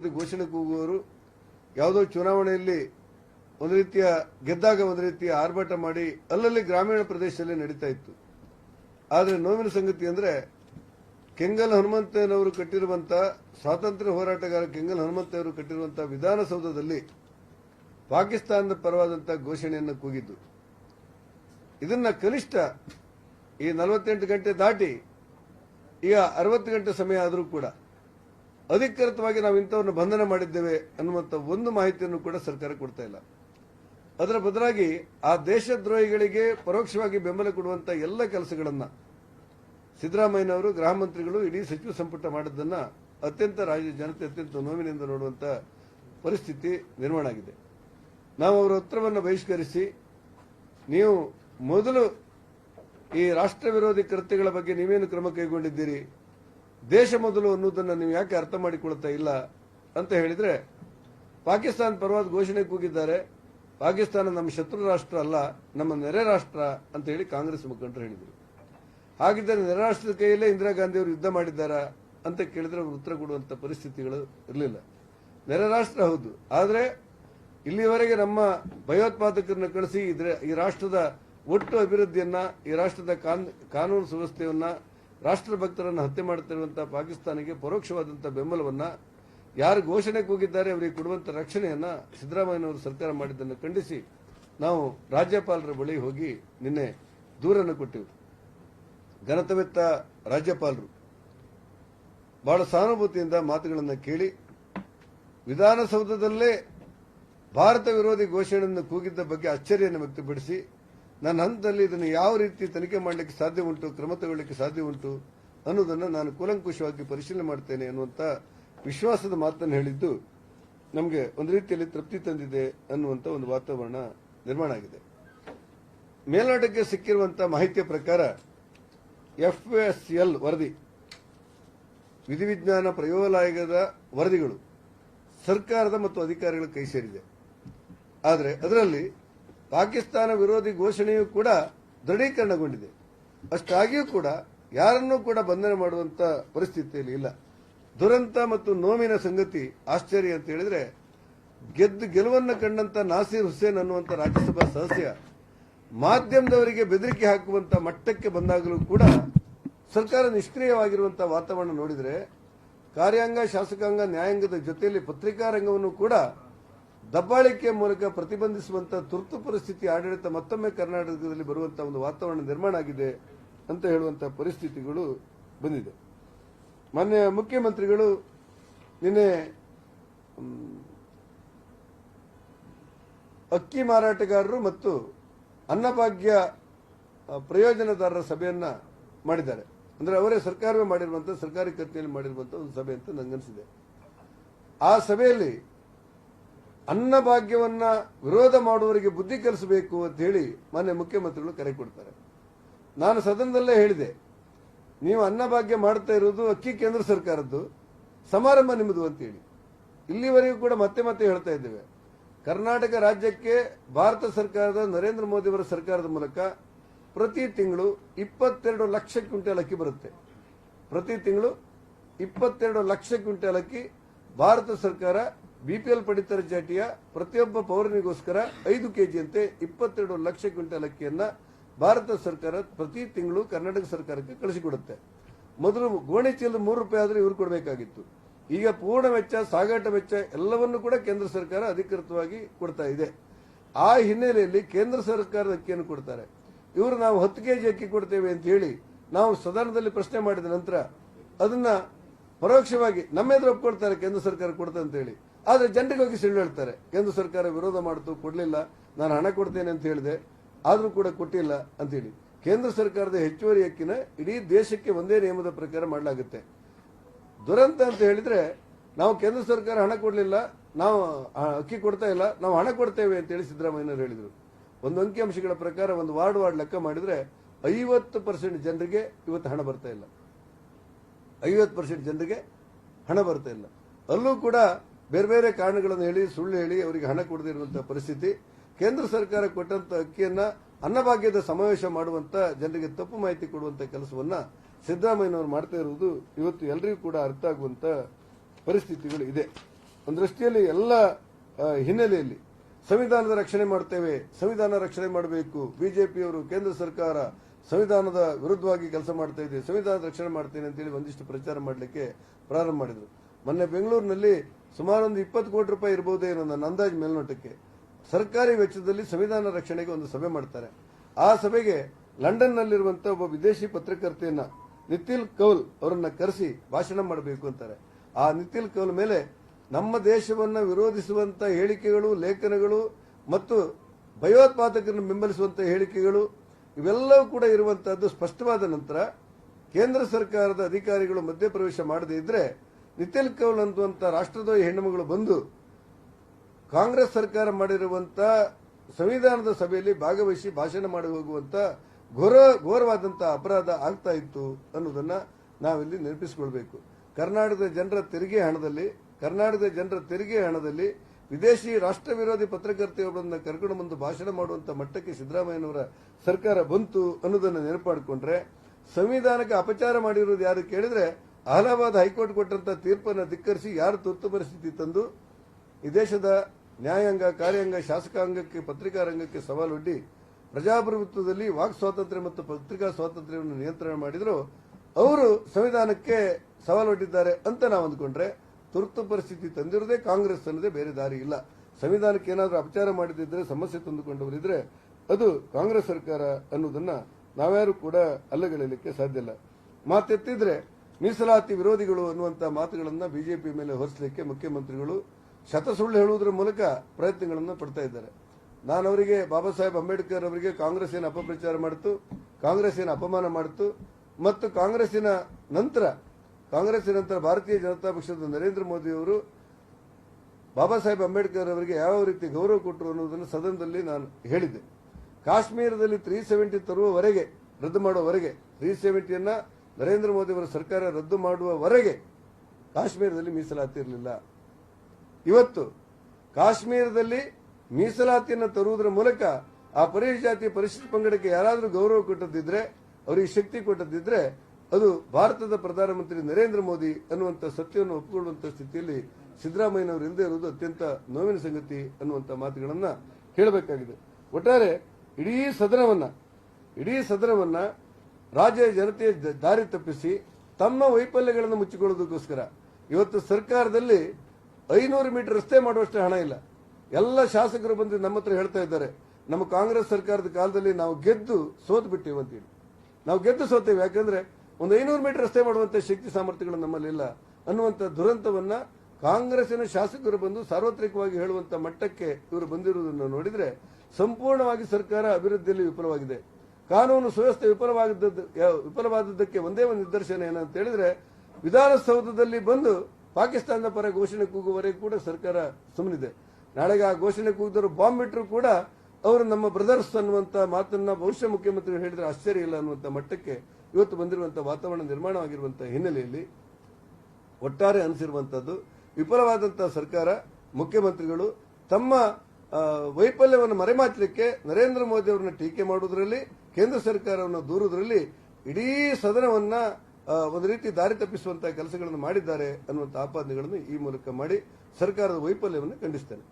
ಘೋಷಣೆ ಕೂಗುವವರು, ಯಾವುದೋ ಚುನಾವಣೆಯಲ್ಲಿ ಒಂದು ರೀತಿಯ, ಗೆದ್ದಾಗ ಒಂದು ರೀತಿಯ ಆರ್ಭಟ ಮಾಡಿ, ಅಲ್ಲಲ್ಲಿ ಗ್ರಾಮೀಣ ಪ್ರದೇಶದಲ್ಲಿ ನಡೀತಾ ಇತ್ತು. ಆದರೆ ನೋವಿನ ಸಂಗತಿ ಅಂದ್ರೆ, ಕೆಂಗಲ್ ಹನುಮಂತನವರು ಕಟ್ಟಿರುವಂತಹ ಸ್ವಾತಂತ್ರ್ಯ ಹೋರಾಟಗಾರ ಕೆಂಗಲ್ ಹನುಮಂತಯ್ಯವರು ಕಟ್ಟಿರುವಂತಹ ವಿಧಾನಸೌಧದಲ್ಲಿ ಪಾಕಿಸ್ತಾನದ ಪರವಾದಂತಹ ಘೋಷಣೆಯನ್ನು ಕೂಗಿದ್ದು. ಇದನ್ನ ಕನಿಷ್ಠ ಈ ನಲವತ್ತೆಂಟು ಗಂಟೆ ದಾಟಿ, ಈಗ ಅರವತ್ತು ಗಂಟೆ ಸಮಯ ಆದರೂ ಕೂಡ ಅಧಿಕೃತವಾಗಿ ನಾವು ಇಂಥವ್ರನ್ನ ಬಂಧನ ಮಾಡಿದ್ದೇವೆ ಅನ್ನುವಂಥ ಒಂದು ಮಾಹಿತಿಯನ್ನು ಕೂಡ ಸರ್ಕಾರ ಕೊಡ್ತಾ ಇಲ್ಲ. ಅದರ ಬದಲಾಗಿ ಆ ದೇಶದ್ರೋಹಿಗಳಿಗೆ ಪರೋಕ್ಷವಾಗಿ ಬೆಂಬಲ ಕೊಡುವಂತ ಎಲ್ಲ ಕೆಲಸಗಳನ್ನ ಸಿದ್ದರಾಮಯ್ಯನವರು, ಗೃಹ ಮಂತ್ರಿಗಳು, ಇಡೀ ಸಚಿವ ಸಂಪುಟ ಮಾಡಿದ್ದನ್ನ ಅತ್ಯಂತ ರಾಜ್ಯ ಜನತೆ ಅತ್ಯಂತ ನೋವಿನಿಂದ ನೋಡುವಂತ ಪರಿಸ್ಥಿತಿ ನಿರ್ಮಾಣ ಆಗಿದೆ. ನಾವು ಅವರ ಉತ್ತರವನ್ನು ಬಹಿಷ್ಕರಿಸಿ, ನೀವು ಮೊದಲು ಈ ರಾಷ್ಟ್ರ ವಿರೋಧಿ ಕೃತ್ಯಗಳ ಬಗ್ಗೆ ನೀವೇನು ಕ್ರಮ ಕೈಗೊಂಡಿದ್ದೀರಿ? ದೇಶ ಮೊದಲು ಅನ್ನೋದನ್ನ ನೀವು ಯಾಕೆ ಅರ್ಥ ಮಾಡಿಕೊಳ್ತಾ ಇಲ್ಲ ಅಂತ ಹೇಳಿದ್ರೆ, ಪಾಕಿಸ್ತಾನ ಪರವಾದ ಘೋಷಣೆ ಕೂಗಿದ್ದಾರೆ. ಪಾಕಿಸ್ತಾನ ನಮ್ಮ ಶತ್ರು ರಾಷ್ಟ್ರ ಅಲ್ಲ, ನಮ್ಮ ನೆರೆ ರಾಷ್ಟ್ರ ಅಂತ ಹೇಳಿ ಕಾಂಗ್ರೆಸ್ ಮುಖಂಡರು ಹೇಳಿದರು. ಹಾಗಿದ್ದರೆ ನೆರೆ ರಾಷ್ಟ್ರದ ಕೈಯಲ್ಲೇ ಇಂದಿರಾ ಗಾಂಧಿ ಅವರು ಯುದ್ಧ ಮಾಡಿದ್ದಾರಾ ಅಂತ ಕೇಳಿದ್ರೆ ಅವರು ಉತ್ತರ ಕೊಡುವಂತ ಪರಿಸ್ಥಿತಿಗಳು ಇರಲಿಲ್ಲ. ನೆರೆ ರಾಷ್ಟ್ರ ಹೌದು. ಆದರೆ ಇಲ್ಲಿವರೆಗೆ ನಮ್ಮ ಭಯೋತ್ಪಾದಕರನ್ನ ಕಳಿಸಿ ಇದ್ರೆ ಈ ರಾಷ್ಟ್ರದ ಒಟ್ಟು ಅಭಿವೃದ್ಧಿಯನ್ನ, ಈ ರಾಷ್ಟ್ರದ ಕಾನ್- ಕಾನೂನು ಸುವ್ಯವಸ್ಥೆಯನ್ನ ರಾಷ್ಟ್ರ ಭಕ್ತರನ್ನು ಹತ್ಯೆ ಮಾಡುತ್ತಿರುವಂತಹ ಪಾಕಿಸ್ತಾನಕ್ಕೆ ಪರೋಕ್ಷವಾದಂತಹ ಬೆಂಬಲವನ್ನು ಯಾರು ಘೋಷಣೆ ಕೂಗಿದ್ದಾರೆ ಅವರಿಗೆ ಕೊಡುವಂತಹ ರಕ್ಷಣೆಯನ್ನ ಸಿದ್ದರಾಮಯ್ಯನವರು ಸರ್ಕಾರ ಮಾಡಿದ್ದನ್ನು ಖಂಡಿಸಿ ನಾವು ರಾಜ್ಯಪಾಲರ ಬಳಿ ಹೋಗಿ ನಿನ್ನೆ ದೂರನ್ನು ಕೊಟ್ಟೆವು. ಘನತವೆತ್ತ ರಾಜ್ಯಪಾಲರು. ಬಹಳ ಸಹಾನುಭೂತಿಯಿಂದ ಮಾತುಗಳನ್ನು ಕೇಳಿ ವಿಧಾನಸೌಧದಲ್ಲೇ ಭಾರತ ವಿರೋಧಿ ಘೋಷಣೆಯನ್ನು ಕೂಗಿದ್ದ ಬಗ್ಗೆ ಅಚ್ಚರಿಯನ್ನು ವ್ಯಕ್ತಪಡಿಸಿ ನನ್ನ ಹಂತದಲ್ಲಿ ಇದನ್ನು ಯಾವ ರೀತಿ ತನಿಖೆ ಮಾಡಲಿಕ್ಕೆ ಸಾಧ್ಯ ಉಂಟು, ಕ್ರಮ ತಗೊಳ್ಳಿಕ್ಕೆ ಸಾಧ್ಯ ಉಂಟು ಅನ್ನೋದನ್ನು ನಾನು ಕೂಲಂಕುಷವಾಗಿ ಪರಿಶೀಲನೆ ಮಾಡ್ತೇನೆ ಅನ್ನುವಂಥ ವಿಶ್ವಾಸದ ಮಾತನ್ನು ಹೇಳಿದ್ದು ನಮಗೆ ಒಂದು ರೀತಿಯಲ್ಲಿ ತೃಪ್ತಿ ತಂದಿದೆ ಅನ್ನುವಂಥ ಒಂದು ವಾತಾವರಣ ನಿರ್ಮಾಣ ಆಗಿದೆ. ಮೇಲ್ನೋಟಕ್ಕೆ ಸಿಕ್ಕಿರುವಂತಹ ಮಾಹಿತಿಯ ಪ್ರಕಾರ ಎಫ್ಎಸ್ಎಲ್ ವರದಿ, ವಿಧಿವಿಜ್ಞಾನ ಪ್ರಯೋಗಾಲಯದ ವರದಿಗಳು ಸರ್ಕಾರದ ಮತ್ತು ಅಧಿಕಾರಿಗಳ ಕೈ ಸೇರಿದೆ. ಆದರೆ ಅದರಲ್ಲಿ ಪಾಕಿಸ್ತಾನ ವಿರೋಧಿ ಘೋಷಣೆಯೂ ಕೂಡ ದೃಢೀಕರಣಗೊಂಡಿದೆ. ಅಷ್ಟಾಗಿಯೂ ಕೂಡ ಯಾರನ್ನೂ ಕೂಡ ಬಂಧನ ಮಾಡುವಂತ ಪರಿಸ್ಥಿತಿಯಲ್ಲಿ ಇಲ್ಲ. ದುರಂತ ಮತ್ತು ನೋವಿನ ಸಂಗತಿ ಆಶ್ಚರ್ಯ ಅಂತ ಹೇಳಿದ್ರೆ, ಗೆದ್ದು ಗೆಲುವನ್ನು ಕಂಡಂತ ನಾಸೀರ್ ಹುಸೇನ್ ಅನ್ನುವಂತ ರಾಜ್ಯಸಭಾ ಸದಸ್ಯ ಮಾಧ್ಯಮದವರಿಗೆ ಬೆದರಿಕೆ ಹಾಕುವಂತ ಮಟ್ಟಕ್ಕೆ ಬಂದಾಗಲೂ ಕೂಡ ಸರ್ಕಾರ ನಿಷ್ಕ್ರಿಯವಾಗಿರುವಂತಹ ವಾತಾವರಣ ನೋಡಿದರೆ, ಕಾರ್ಯಾಂಗ, ಶಾಸಕಾಂಗ, ನ್ಯಾಯಾಂಗದ ಜೊತೆಯಲ್ಲಿ ಪತ್ರಿಕಾ ರಂಗವನ್ನು ಕೂಡ ದಬ್ಬಾಳಿಕೆ ಮೂಲಕ ಪ್ರತಿಬಂಧಿಸುವಂತ ತುರ್ತು ಪರಿಸ್ಥಿತಿ ಆಡಳಿತ ಮತ್ತೊಮ್ಮೆ ಕರ್ನಾಟಕದಲ್ಲಿ ಬರುವಂತಹ ಒಂದು ವಾತಾವರಣ ನಿರ್ಮಾಣ ಆಗಿದೆ ಅಂತ ಹೇಳುವಂತಹ ಪರಿಸ್ಥಿತಿಗಳು ಬಂದಿದೆ. ಮಾನ್ಯ ಮುಖ್ಯಮಂತ್ರಿಗಳು, ನಿನ್ನೆ ಅಕ್ಕಿ ಮಾರಾಟಗಾರರು ಮತ್ತು ಅನ್ನಭಾಗ್ಯ ಪ್ರಯೋಜನದಾರರ ಸಭೆಯನ್ನ ಮಾಡಿದ್ದಾರೆ. ಅಂದ್ರೆ ಅವರೇ ಸರ್ಕಾರವೇ ಮಾಡಿರುವಂತಹ ಸರ್ಕಾರಿ ಕಚೇರಿಯಲ್ಲಿ ಮಾಡಿರುವಂತಹ ಒಂದು ಸಭೆ ಅಂತ ನನಗನ್ಸಿದೆ ಆ ಸಭೆಯಲ್ಲಿ ಅನ್ನಭಾಗ್ಯವನ್ನ ವಿರೋಧ ಮಾಡುವವರಿಗೆ ಬುದ್ಧಿ ಕಲಿಸಬೇಕು ಅಂತ ಹೇಳಿ ಮಾನ್ಯ ಮುಖ್ಯಮಂತ್ರಿಗಳು ಕರೆ ಕೊಡ್ತಾರೆ. ನಾನು ಸದನದಲ್ಲೇ ಹೇಳಿದೆ, ನೀವು ಅನ್ನಭಾಗ್ಯ ಮಾಡ್ತಾ ಇರೋದು ಅಕ್ಕಿ ಕೇಂದ್ರ ಸರ್ಕಾರದ್ದು, ಸಮಾರಂಭ ನಿಮ್ಮದು ಅಂತೇಳಿ ಇಲ್ಲಿವರೆಗೂ ಕೂಡ ಮತ್ತೆ ಮತ್ತೆ ಹೇಳ್ತಾ ಇದ್ದೇವೆ. ಕರ್ನಾಟಕ ರಾಜ್ಯಕ್ಕೆ ಭಾರತ ಸರ್ಕಾರದ ನರೇಂದ್ರ ಮೋದಿ ಅವರ ಸರ್ಕಾರದ ಮೂಲಕ ಪ್ರತಿ ತಿಂಗಳು ಇಪ್ಪತ್ತೆರಡು ಲಕ್ಷ ಕ್ವಿಂಟಲ್ ಅಕ್ಕಿ ಬರುತ್ತೆ. ಪ್ರತಿ ತಿಂಗಳು ಇಪ್ಪತ್ತೆರಡು ಲಕ್ಷ ಕ್ವಿಂಟಲ್ ಅಕ್ಕಿ ಭಾರತ ಸರ್ಕಾರ ಬಿಪಿಎಲ್ ಪಡಿತರ ಜಾತಿಯ ಪ್ರತಿಯೊಬ್ಬ ಪೌರನಿಗೋಸ್ಕರ ಐದು ಕೆಜಿಯಂತೆ ಇಪ್ಪತ್ತೆರಡು ಲಕ್ಷ ಕ್ವಿಂಟಲ್ ಅಕ್ಕಿಯನ್ನ ಭಾರತ ಸರ್ಕಾರ ಪ್ರತಿ ತಿಂಗಳು ಕರ್ನಾಟಕ ಸರ್ಕಾರಕ್ಕೆ ಕಳಿಸಿಕೊಡುತ್ತೆ. ಮೊದಲು ಗೋಣಿ ಚೀಲ ಮೂರು ರೂಪಾಯಿ ಆದರೆ ಇವರು ಕೊಡಬೇಕಾಗಿತ್ತು. ಈಗ ಪೂರ್ಣ ವೆಚ್ಚ, ಸಾಗಾಟ ವೆಚ್ಚ ಎಲ್ಲವನ್ನು ಕೂಡ ಕೇಂದ್ರ ಸರ್ಕಾರ ಅಧಿಕೃತವಾಗಿ ಕೊಡ್ತಾ ಇದೆ. ಆ ಹಿನ್ನೆಲೆಯಲ್ಲಿ ಕೇಂದ್ರ ಸರ್ಕಾರದ ಅಕ್ಕಿಯನ್ನು ಕೊಡ್ತಾರೆ. ಇವರು ನಾವು ಹತ್ತು ಕೆಜಿ ಅಕ್ಕಿ ಕೊಡ್ತೇವೆ ಅಂತ ಹೇಳಿ ನಾವು ಸದನದಲ್ಲಿ ಪ್ರಶ್ನೆ ಮಾಡಿದ ನಂತರ ಅದನ್ನ ಪರೋಕ್ಷವಾಗಿ ನಮ್ಮೆದುರು ಒಪ್ಕೊಳ್ತಾರೆ ಕೇಂದ್ರ ಸರ್ಕಾರ ಕೊಡ್ತಾ ಅಂತ ಹೇಳಿ. ಆದ್ರೆ ಜನರಿಗೆ ಹೋಗಿ ಸುಳ್ಳು ಹೇಳ್ತಾರೆ. ಕೇಂದ್ರ ಸರ್ಕಾರ ವಿರೋಧ ಮಾಡ್ತು, ಕೊಡಲಿಲ್ಲ. ನಾನು ಹಣ ಕೊಡ್ತೇನೆ ಅಂತ ಹೇಳಿದೆ. ಆದರೂ ಕೂಡ ಕೊಟ್ಟಿಲ್ಲ ಅಂತೇಳಿ ಕೇಂದ್ರ ಸರ್ಕಾರದ ಹೆಚ್ಚುವರಿ ಅಕ್ಕಿನ ಇಡೀ ದೇಶಕ್ಕೆ ಒಂದೇ ನಿಯಮದ ಪ್ರಕಾರ ಮಾಡಲಾಗುತ್ತೆ. ದುರಂತ ಅಂತ ಹೇಳಿದ್ರೆ, ನಾವು ಕೇಂದ್ರ ಸರ್ಕಾರ ಹಣ ಕೊಡಲಿಲ್ಲ, ನಾವು ಅಕ್ಕಿ ಕೊಡ್ತಾ ಇಲ್ಲ, ನಾವು ಹಣ ಕೊಡ್ತೇವೆ ಅಂತ ಹೇಳಿ ಸಿದ್ದರಾಮಯ್ಯನವರು ಹೇಳಿದರು. ಒಂದು ಅಂಕಿಅಂಶಗಳ ಪ್ರಕಾರ ಒಂದು ವಾರ್ಡ್ ವಾರ್ಡ್ ಲೆಕ್ಕ ಮಾಡಿದರೆ ಐವತ್ತು ಪರ್ಸೆಂಟ್ ಜನರಿಗೆ ಇವತ್ತು ಹಣ ಬರ್ತಾ ಇಲ್ಲ. ಐವತ್ತು ಪರ್ಸೆಂಟ್ ಜನರಿಗೆ ಹಣ ಬರ್ತಾ ಇಲ್ಲ. ಅಲ್ಲೂ ಕೂಡ ಬೇರೆ ಬೇರೆ ಕಾರಣಗಳನ್ನು ಹೇಳಿ, ಸುಳ್ಳು ಹೇಳಿ ಅವರಿಗೆ ಹಣ ಕೊಡದಿರುವಂತಹ ಪರಿಸ್ಥಿತಿ. ಕೇಂದ್ರ ಸರ್ಕಾರ ಕೊಟ್ಟಂತ ಅಕ್ಕಿಯನ್ನ ಅನ್ನಭಾಗ್ಯದ ಸಮಾವೇಶ ಮಾಡುವಂತ ಜನರಿಗೆ ತಪ್ಪು ಮಾಹಿತಿ ಕೊಡುವಂತ ಕೆಲಸವನ್ನ ಸಿದ್ದರಾಮಯ್ಯನವರು ಮಾಡ್ತಾ ಇರುವುದು ಇವತ್ತು ಎಲ್ಲರಿಗೂ ಕೂಡ ಅರ್ಥ ಆಗುವಂತ ಪರಿಸ್ಥಿತಿಗಳು ಇದೆ. ಒಂದು ದೃಷ್ಟಿಯಲ್ಲಿ ಎಲ್ಲ ಹಿನ್ನೆಲೆಯಲ್ಲಿ ಸಂವಿಧಾನದ ರಕ್ಷಣೆ ಮಾಡ್ತೇವೆ, ಸಂವಿಧಾನ ರಕ್ಷಣೆ ಮಾಡಬೇಕು. ಬಿಜೆಪಿಯವರು ಕೇಂದ್ರ ಸರ್ಕಾರ ಸಂವಿಧಾನದ ವಿರುದ್ಧವಾಗಿ ಕೆಲಸ ಮಾಡ್ತಾ ಇದೆ, ಸಂವಿಧಾನದ ರಕ್ಷಣೆ ಮಾಡ್ತೇನೆ ಅಂತೇಳಿ ಒಂದಿಷ್ಟು ಪ್ರಚಾರ ಮಾಡಲಿಕ್ಕೆ ಪ್ರಾರಂಭ ಮಾಡಿದರು. ಮೊನ್ನೆ ಬೆಂಗಳೂರಿನಲ್ಲಿ ಸುಮಾರು ಒಂದು ಇಪ್ಪತ್ತು ಕೋಟಿ ರೂಪಾಯಿ ಇರಬಹುದೇನೋ ನನ್ನ ಅಂದಾಜು ಮೇಲ್ನೋಟಕ್ಕೆ ಸರ್ಕಾರಿ ವೆಚ್ಚದಲ್ಲಿ ಸಂವಿಧಾನ ರಕ್ಷಣೆಗೆ ಒಂದು ಸಭೆ ಮಾಡ್ತಾರೆ. ಆ ಸಭೆಗೆ ಲಂಡನ್ನಲ್ಲಿರುವಂತಹ ಒಬ್ಬ ವಿದೇಶಿ ಪತ್ರಕರ್ತೆಯನ್ನ ನಿತಿಲ್ ಕೌಲ್ ಅವರನ್ನ ಕರೆಸಿ ಭಾಷಣ ಮಾಡಬೇಕು ಅಂತಾರೆ. ಆ ನಿತಿಲ್ ಕೌಲ್ ಮೇಲೆ ನಮ್ಮ ದೇಶವನ್ನ ವಿರೋಧಿಸುವಂತ ಹೇಳಿಕೆಗಳು, ಲೇಖನಗಳು ಮತ್ತು ಭಯೋತ್ಪಾದಕರನ್ನು ಬೆಂಬಲಿಸುವಂತಹ ಹೇಳಿಕೆಗಳು ಇವೆಲ್ಲವೂ ಕೂಡ ಇರುವಂತಹದ್ದು ಸ್ಪಷ್ಟವಾದ ನಂತರ ಕೇಂದ್ರ ಸರ್ಕಾರದ ಅಧಿಕಾರಿಗಳು ಮಧ್ಯಪ್ರವೇಶ ಮಾಡದೇ ಇದ್ರೆ ನಿತಿಲ್ ಕೌಲ್ ಅನ್ನುವಂತ ರಾಷ್ಟ್ರದ್ರೋಹಿ ಹೆಣ್ಣುಮಗಳು ಬಂದು ಕಾಂಗ್ರೆಸ್ ಸರ್ಕಾರ ಮಾಡಿರುವಂತ ಸಂವಿಧಾನದ ಸಭೆಯಲ್ಲಿ ಭಾಗವಹಿಸಿ ಭಾಷಣ ಮಾಡಿ ಹೋಗುವಂತ ಘೋರ ಘೋರವಾದಂತಹ ಅಪರಾಧ ಆಗ್ತಾ ಇತ್ತು ಅನ್ನೋದನ್ನ ನಾವಿಲ್ಲಿ ನೆನಪಿಸಿಕೊಳ್ಬೇಕು. ಕರ್ನಾಟಕದ ಜನರ ತೆರಿಗೆ ಹಣದಲ್ಲಿ, ಕರ್ನಾಟಕದ ಜನರ ತೆರಿಗೆ ಹಣದಲ್ಲಿ ವಿದೇಶಿ ರಾಷ್ಟ್ರ ವಿರೋಧಿ ಪತ್ರಕರ್ತೆಯೊಬ್ಬರನ್ನ ಕರ್ಕೊಂಡು ಬಂದು ಭಾಷಣ ಮಾಡುವಂತ ಮಟ್ಟಕ್ಕೆ ಸಿದ್ದರಾಮಯ್ಯನವರ ಸರ್ಕಾರ ಬಂತು ಅನ್ನೋದನ್ನು ನೆನಪಾಡಿಕೊಂಡ್ರೆ, ಸಂವಿಧಾನಕ್ಕೆ ಅಪಚಾರ ಮಾಡಿರೋದು ಯಾರು ಕೇಳಿದ್ರೆ ಅಲಹಾಬಾದ್ ಹೈಕೋರ್ಟ್ ಕೊಟ್ಟಂತ ತೀರ್ಪನ್ನು ಧಿಕ್ಕರಿಸಿ ಯಾರು ತುರ್ತು ಪರಿಸ್ಥಿತಿ ತಂದು ಈ ದೇಶದ ನ್ಯಾಯಾಂಗ, ಕಾರ್ಯಾಂಗ, ಶಾಸಕಾಂಗಕ್ಕೆ ಪತ್ರಿಕಾ ರಂಗಕ್ಕೆ ಸವಾಲೊಡ್ಡಿ ಪ್ರಜಾಪ್ರಭುತ್ವದಲ್ಲಿ ವಾಕ್ ಸ್ವಾತಂತ್ರ್ಯ ಮತ್ತು ಪತ್ರಿಕಾ ಸ್ವಾತಂತ್ರ್ಯವನ್ನು ನಿಯಂತ್ರಣ ಮಾಡಿದ್ರು, ಅವರು ಸಂವಿಧಾನಕ್ಕೆ ಸವಾಲೊಡ್ಡಿದ್ದಾರೆ ಅಂತ ನಾವು ಅಂದ್ಕೊಂಡ್ರೆ ತುರ್ತು ಪರಿಸ್ಥಿತಿ ತಂದಿರೋದೇ ಕಾಂಗ್ರೆಸ್ ಅನ್ನೋದೇ ಬೇರೆ ದಾರಿ ಇಲ್ಲ. ಸಂವಿಧಾನಕ್ಕೆ ಏನಾದರೂ ಅಪಚಾರ ಮಾಡಿದ್ರೆ ಸಮಸ್ಯೆ ತಂದುಕೊಂಡವರಿದ್ರೆ ಅದು ಕಾಂಗ್ರೆಸ್ ಸರ್ಕಾರ ಅನ್ನೋದನ್ನ ನಾವ್ಯಾರು ಕೂಡ ಅಲ್ಲಗಳೆಯಲಿಕ್ಕೆ ಸಾಧ್ಯ ಇಲ್ಲ. ಮಾತೆತ್ತಿದ್ರೆ ಮೀಸಲಾತಿ ವಿರೋಧಿಗಳು ಅನ್ನುವಂತ ಮಾತುಗಳನ್ನು ಬಿಜೆಪಿ ಮೇಲೆ ಹೊರಿಸಲಿಕ್ಕೆ ಮುಖ್ಯಮಂತ್ರಿಗಳು ಶತಸುಳ್ಳು ಹೇಳುವುದರ ಮೂಲಕ ಪ್ರಯತ್ನಗಳನ್ನು ಪಡ್ತಾ ಇದ್ದಾರೆ. ನಾನು ಅವರಿಗೆ, ಬಾಬಾ ಸಾಹೇಬ್ ಅಂಬೇಡ್ಕರ್ ಅವರಿಗೆ ಕಾಂಗ್ರೆಸ್ ಏನು ಅಪಪ್ರಚಾರ ಮಾಡಿತು, ಕಾಂಗ್ರೆಸ್ ಏನು ಅಪಮಾನ ಮಾಡಿತು, ಮತ್ತು ಕಾಂಗ್ರೆಸ್ಸಿನ ನಂತರ ಕಾಂಗ್ರೆಸ್ಸಿನ ನಂತರ ಭಾರತೀಯ ಜನತಾ ಪಕ್ಷದ ನರೇಂದ್ರ ಮೋದಿ ಅವರು ಬಾಬಾ ಸಾಹೇಬ್ ಅಂಬೇಡ್ಕರ್ ಅವರಿಗೆ ಯಾವ ರೀತಿ ಗೌರವ ಕೊಟ್ಟರು ಅನ್ನೋದನ್ನು ಸದನದಲ್ಲಿ ನಾನು ಹೇಳಿದ್ದೆ. ಕಾಶ್ಮೀರದಲ್ಲಿ ತ್ರೀ ಸೆವೆಂಟಿ ತರುವವರೆಗೆ, ರದ್ದು ಮಾಡುವವರೆಗೆ ತ್ರೀ ಸೆವೆಂಟಿಯನ್ನ ನರೇಂದ್ರ ಮೋದಿ ಅವರ ಸರ್ಕಾರ ರದ್ದು ಮಾಡುವವರೆಗೆ ಕಾಶ್ಮೀರದಲ್ಲಿ ಮೀಸಲಾತಿ ಇರಲಿಲ್ಲ. ಇವತ್ತು ಕಾಶ್ಮೀರದಲ್ಲಿ ಮೀಸಲಾತಿಯನ್ನು ತರುವುದರ ಮೂಲಕ ಆ ಪರಿಶಿಷ್ಟ ಜಾತಿ ಪರಿಶಿಷ್ಟ ಪಂಗಡಕ್ಕೆ ಯಾರಾದರೂ ಗೌರವ ಕೊಟ್ಟದಿದ್ರೆ ಅವರಿಗೆ ಶಕ್ತಿ ಕೊಟ್ಟದಿದ್ರೆ ಅದು ಭಾರತದ ಪ್ರಧಾನಮಂತ್ರಿ ನರೇಂದ್ರ ಮೋದಿ ಅನ್ನುವಂಥ ಸತ್ಯವನ್ನು ಒಪ್ಪಿಕೊಳ್ಳುವಂತ ಸ್ಥಿತಿಯಲ್ಲಿ ಸಿದ್ದರಾಮಯ್ಯನವರು ಇಲ್ಲದೆ ಇರುವುದು ಅತ್ಯಂತ ನೋವಿನ ಸಂಗತಿ ಅನ್ನುವಂಥ ಮಾತುಗಳನ್ನು ಹೇಳಬೇಕಾಗಿದೆ. ಒಟ್ಟಾರೆ ಇಡೀ ಸದನವನ್ನ ಇಡೀ ಸದನವನ್ನ ರಾಜ್ಯ ಜನತೆಯ ದಾರಿ ತಪ್ಪಿಸಿ ತಮ್ಮ ವೈಫಲ್ಯಗಳನ್ನು ಮುಚ್ಚಿಕೊಳ್ಳೋದಕ್ಕೋಸ್ಕರ. ಇವತ್ತು ಸರ್ಕಾರದಲ್ಲಿ ಐನೂರು ಮೀಟರ್ ರಸ್ತೆ ಮಾಡುವಷ್ಟು ಹಣ ಇಲ್ಲ. ಎಲ್ಲ ಶಾಸಕರು ಬಂದು ನಮ್ಮ ಹತ್ರ ಹೇಳ್ತಾ ಇದ್ದಾರೆ, ನಮ್ಮ ಕಾಂಗ್ರೆಸ್ ಸರ್ಕಾರದ ಕಾಲದಲ್ಲಿ ನಾವು ಗೆದ್ದು ಸೋತು ಬಿಟ್ಟಿವಿ ಅಂತೇಳಿ ನಾವು ಗೆದ್ದು ಸೋತೇವೆ, ಯಾಕಂದ್ರೆ ಒಂದು ಐನೂರು ಮೀಟರ್ ರಸ್ತೆ ಮಾಡುವಂತ ಶಕ್ತಿ ಸಾಮರ್ಥ್ಯಗಳು ನಮ್ಮಲ್ಲಿಲ್ಲ ಅನ್ನುವಂಥ ದುರಂತವನ್ನ ಕಾಂಗ್ರೆಸ್ಸಿನ ಶಾಸಕರು ಬಂದು ಸಾರ್ವತ್ರಿಕವಾಗಿ ಹೇಳುವಂತ ಮಟ್ಟಕ್ಕೆ ಇವರು ಬಂದಿರುವುದನ್ನು ನೋಡಿದ್ರೆ ಸಂಪೂರ್ಣವಾಗಿ ಸರ್ಕಾರ ಅಭಿವೃದ್ಧಿಯಲ್ಲಿ ವಿಫಲವಾಗಿದೆ. ಕಾನೂನು ಸುವ್ಯವಸ್ಥೆ ವಿಫಲವಾಗಿದ್ದದ್ದು ವಿಫಲವಾದದ್ದಕ್ಕೆ ಒಂದೇ ಒಂದು ನಿದರ್ಶನ ಏನಂತ ಹೇಳಿದ್ರೆ, ವಿಧಾನಸೌಧದಲ್ಲಿ ಬಂದು ಪಾಕಿಸ್ತಾನದ ಪರ ಘೋಷಣೆ ಕೂಗುವವರೆಗೂ ಕೂಡ ಸರ್ಕಾರ ಸುಮ್ಮನಿದೆ ನಾಳೆಗೆ ಆ ಘೋಷಣೆ ಕೂಗಿದವರು ಬಾಂಬ್ ಬಿಟ್ಟರು ಕೂಡ ಅವರು ನಮ್ಮ ಬ್ರದರ್ಸ್ ಅನ್ನುವಂತ ಮಾತನ್ನ ಬಹುಶಃ ಮುಖ್ಯಮಂತ್ರಿ ಹೇಳಿದ್ರೆ ಆಶ್ಚರ್ಯ ಇಲ್ಲ ಅನ್ನುವಂತ ಮಟ್ಟಕ್ಕೆ ಇವತ್ತು ಬಂದಿರುವಂತಹ ವಾತಾವರಣ ನಿರ್ಮಾಣವಾಗಿರುವಂತಹ ಹಿನ್ನೆಲೆಯಲ್ಲಿ ಒಟ್ಟಾರೆ ಅನಿಸಿರುವಂತದ್ದು ವಿಫಲವಾದಂತಹ ಸರ್ಕಾರ, ಮುಖ್ಯಮಂತ್ರಿಗಳು ತಮ್ಮ ವೈಫಲ್ಯವನ್ನು ಮರೆಮಾಚಲಿಕ್ಕೆ ನರೇಂದ್ರ ಮೋದಿ ಅವರನ್ನ ಟೀಕೆ ಮಾಡುವುದರಲ್ಲಿ ಕೇಂದ್ರ ಸರ್ಕಾರವನ್ನು ದೂರುವುದರಲ್ಲಿ ಇಡೀ ಸದನವನ್ನ ಒಂದು ರೀತಿ ದಾರಿ ತಪ್ಪಿಸುವಂತಹ ಕೆಲಸಗಳನ್ನು ಮಾಡಿದ್ದಾರೆ ಅನ್ನುವಂಥ ಆಪಾದನೆಗಳನ್ನು ಈ ಮೂಲಕ ಮಾಡಿ ಸರ್ಕಾರದ ವೈಫಲ್ಯವನ್ನು ಖಂಡಿಸುತ್ತೇನೆ